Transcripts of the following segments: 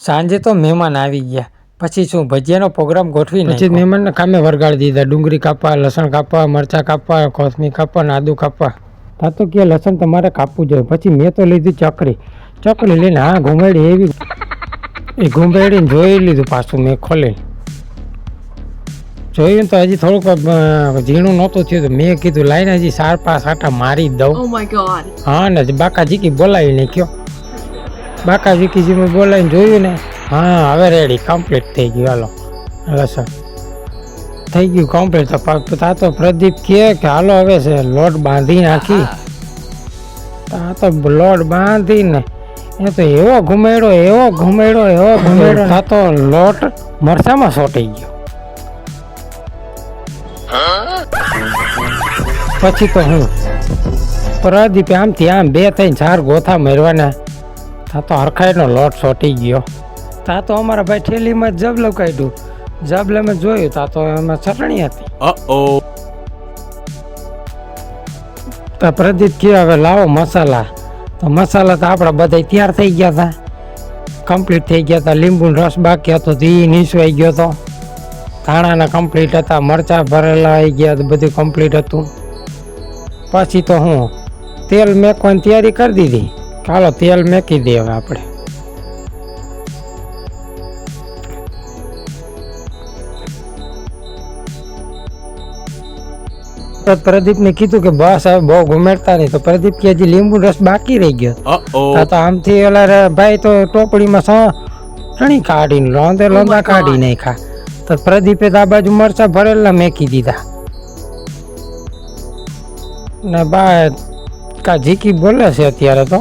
સાંજે તો મહેમાન આવી ગયા. પછી શું ભજીયાનો પ્રોગ્રામ ગોઠવી પછી મહેમાનને કામે વરગાડી દીધા. ડુંગળી કાપવા લસણ કાપવા મરચાં કાપવા કોથમીર કાપવા ને આદુ કાપવા. તા તો કે લસણ તમારે કાપવું જોઈએ. પછી મેં તો લીધી ચકરી ચકરી લઈને હા ઘુમેડી એવી એ ઘુમેડીને જોઈ લીધું પાછું મેં ખોલીને. જોયું તો હજી થોડુંક ઝીણું નહોતું થયું તો મેં કીધું લાઈને હજી સાર પાંચ આટા મારી દઉં. Oh. હા ને બાકાજી કી બોલાવી નહીં બાકાજી કી મેં બોલાવીને જોયું ને, હા, હવે રેડી કમ્પ્લીટ થઈ ગયું. હાલો. લસણ થઈ ગયું કમ્પ્લીટ તો તા તો પ્રદીપ કહે કે, હાલો, હવે છે, લોટ બાંધી નાખી. તા તો લોટ બાંધીને એ તો એવો ઘુમેડો એવો ઘુમેડો એવો ઘુમેડો. તા તો લોટ મરચામાં સોટી ગયો. પછી તો હું પ્રદીપે આમથી આમ બે, ત્રણ, ચાર ગોથા મેરવાના. તા તો હરખાઈનો લોટ સોટી ગયો. તા તો અમારા ભાઈ ઠેલીમાં જ કાઢ્યું. કાઢ્યું મેં જોયું તા તો એમાં ચટણી હતી. તો પ્રદીપ કહ્યું હવે લાવો મસાલા. તો મસાલા તો આપણા બધા તૈયાર થઈ ગયા હતા કમ્પ્લીટ થઈ ગયા હતા લીંબુનો રસ બાકી હતો તો એ નીસવાઈ ગયો હતો ધાણાના કમ્પ્લીટ હતા મરચાં ભરેલા આવી ગયા બધું કમ્પ્લીટ હતું. પછી તો હું તેલ મેકવાની તૈયારી કરી દીધી. ચાલો તેલ મેકી દઈએ હવે આપણે. તો પ્રદીપને કીધું કે બસ હવે બહુ ઘુમેડતા નહીં તો પ્રદીપ કે હજી લીંબુ રસ બાકી રહી ગયો. તો આમથી ઓલા ભાઈ તો ટોપડીમાં સ ચણી કાઢીને લોંદે લોંદા કાઢી કાઢી ખા તો પ્રદીપે તો આ બાજુ મરચા ભરેલા મેકી દીધા. ને બા કા જીકી બોલે છે અત્યારે તો?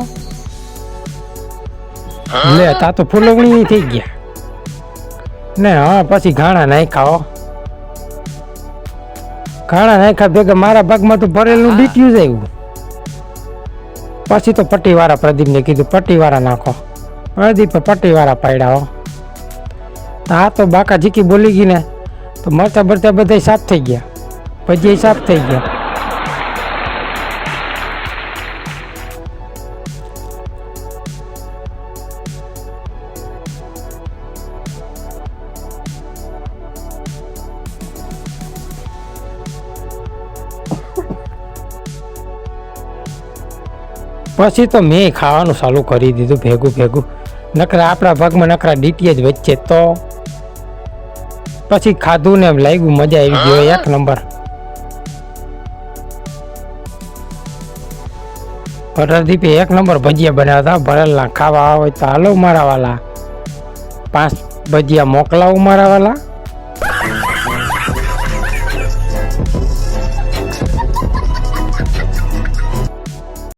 લે તા તો ફૂલવણી થઈ ગયા. ને હા પછી ઘાણા નાખ્યા હો. ઘાણા નાખ્યા ભેગા મારા ભાગમાં તો ભરેલું બીટ્યું જ આવ્યું. પછી તો પટ્ટીવાળા પ્રદીપને કીધું પટ્ટીવાળા નાખો. પ્રદીપે પટ્ટીવાળા પાડ્યા હો. આ તો બાકા જીકી બોલી ગઈ ને તો મરતા બરતા બધા સાફ થઈ ગયા. પછી સાફ થઈ ગયા. પછી તો મેં ખાવાનું ચાલુ કરી દીધું, ભેગું ભેગું. નકરા આપણા ભાગમાં નકરા ડીટીએ જ વચ્ચે તો. પછી ખાધું ને એમ લાગ્યું, મજા આવી ગયો એક નંબર. પ્રદીપે એક નંબર ભજીયા બનાવ્યા હતા ભરેલા ખાવા હોય તો હાલો મારા વાલા. પાંચ ભજીયા મોકલાવું મારા વાલા.